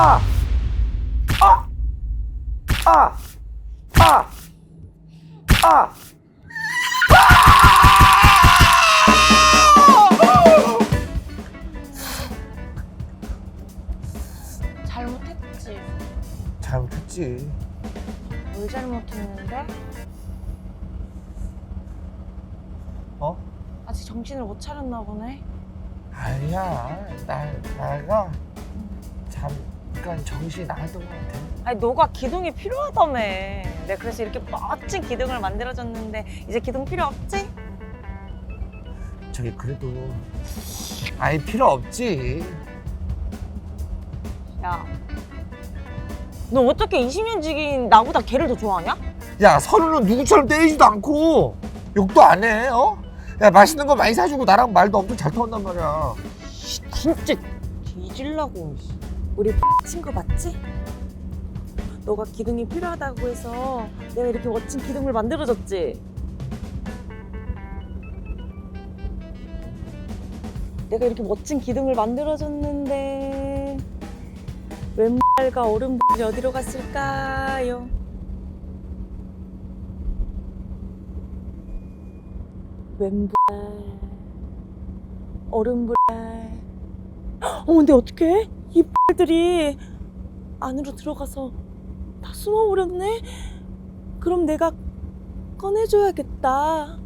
아! 아! 아! 아! 아! 아! 잘못했지. 잘못했지. 뭘 잘못했는데? 어? 아직 정신을 못 차렸나 보네. 아니야. 나, 나가 참 잠깐 정신이 나갔던 것 같아. 아니 너가 기둥이 필요하다며. 내가 그래서 이렇게 멋진 기둥을 만들어줬는데 이제 기둥 필요 없지? 저기 그래도 아예 필요 없지. 야. 너 어떻게 20년 지긴 나보다 걔를 더 좋아하냐? 야 서로는 누구처럼 때리지도 않고 욕도 안 해. 어? 야 맛있는 거 많이 사주고 나랑 말도 엄청 잘 통한단 말이야. 진짜 뒤질라고. 우리 친구 맞지? 너가 기둥이 필요하다고 해서 내가 이렇게 멋진 기둥을 만들어줬지. 내가 이렇게 멋진 기둥을 만들어줬는데 왼발과 오른발이 어디로 갔을까요? 왼발, 오른발. 어, 근데 어떡해? 이 발들이 안으로 들어가서 다 숨어버렸네? 그럼 내가 꺼내줘야겠다.